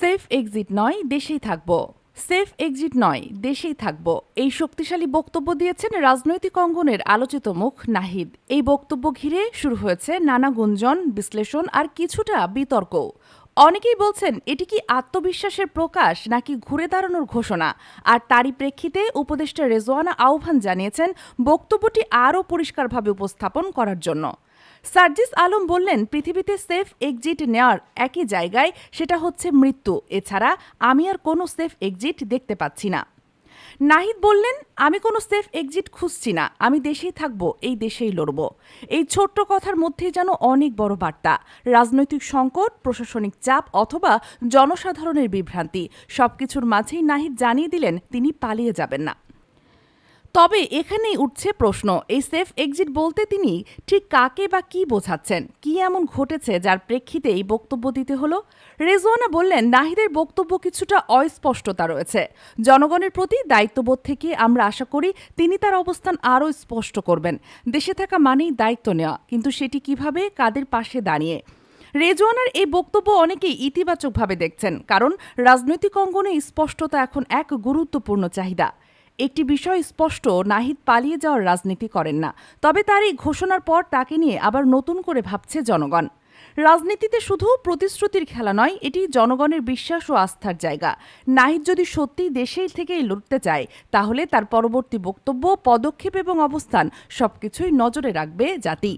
Safe exit নয়, দেশেই থাকব। সেফ এক্সিট নয়, দেশেই থাকব। এই শক্তিশালী বক্তব্য দিয়েছেন রাজনৈতিক অঙ্গনের আলোচিত মুখ নাহিদ। এই বক্তব্য ঘিরে শুরু হয়েছে নানা গুঞ্জন, বিশ্লেষণ আর কিছুটা বিতর্ক অনেকেই বলছেন, এটি কি আত্মবিশ্বাসের প্রকাশ নাকি ঘুরে দাঁড়ানোর ঘোষণা? আর তারই প্রেক্ষিতে উপদেষ্টা রেজওয়ানা আহ্বান জানিয়েছেন, বক্তব্যটি আরও পরিষ্কারভাবে উপস্থাপন করার জন্য। সার্জিস আলম বললেন, পৃথিবীতে সেফ এক্সিট নেওয়ার একই জায়গায় সেটা হচ্ছে মৃত্যু। এছাড়া আমি আর কোনো সেফ এক্সিট দেখতে পাচ্ছি না। নাহিদ বললেন, আমি কোনো সেফ এক্সিট খুঁজছি না। আমি দেশেই থাকব, এই দেশেই লড়ব। এই ছোট্ট কথার মধ্যে যেন অনেক বড় বার্তা। রাজনৈতিক সংকট, প্রশাসনিক চাপ অথবা জনসাধারণের বিভ্রান্তি, সবকিছুর মাঝেই নাহিদ জানিয়ে দিলেন, তিনি পালিয়ে যাবেন না। তবে এখানেই উঠছে প্রশ্ন, এই সেফ এক্সিট বলতে তিনি ঠিক কাকে বা কি বোঝাচ্ছেন? কি এমন ঘটেছে যার প্রেক্ষিতে এই বক্তব্য দিতে হলো? রেজওয়ানা বললেন, নাহিদের বক্তব্য কিছুটা অস্পষ্টতা রয়েছে। জনগণের প্রতি দায়িত্ববোধ থেকে আমরা আশা করি তিনি তার অবস্থান আরও স্পষ্ট করবেন। দেশে থাকা মানেই দায়িত্ব নেওয়া, কিন্তু সেটি কীভাবে, কাদের পাশে দাঁড়িয়ে? রেজওয়ানার এই বক্তব্য অনেকেই ইতিবাচকভাবে দেখছেন, কারণ রাজনৈতিক অঙ্গনে স্পষ্টতা এখন এক গুরুত্বপূর্ণ চাহিদা। একটি বিষয় স্পষ্ট, নাহিদ পালিয়ে যাওয়ার রাজনীতি করেন না। তবে তার এই ঘোষণার পর তাকে নিয়ে আবার নতুন করে ভাবছে জনগণ। রাজনীতিতে শুধু প্রতিশ্রুতির খেলা নয়, এটি জনগণের বিশ্বাস ও আস্থার জায়গা। নাহিদ যদি সত্যিই দেশেই থেকেই লড়তে চায়, তাহলে তার পরবর্তী বক্তব্য, পদক্ষেপ এবং অবস্থান সবকিছুই নজরে রাখবে জাতি।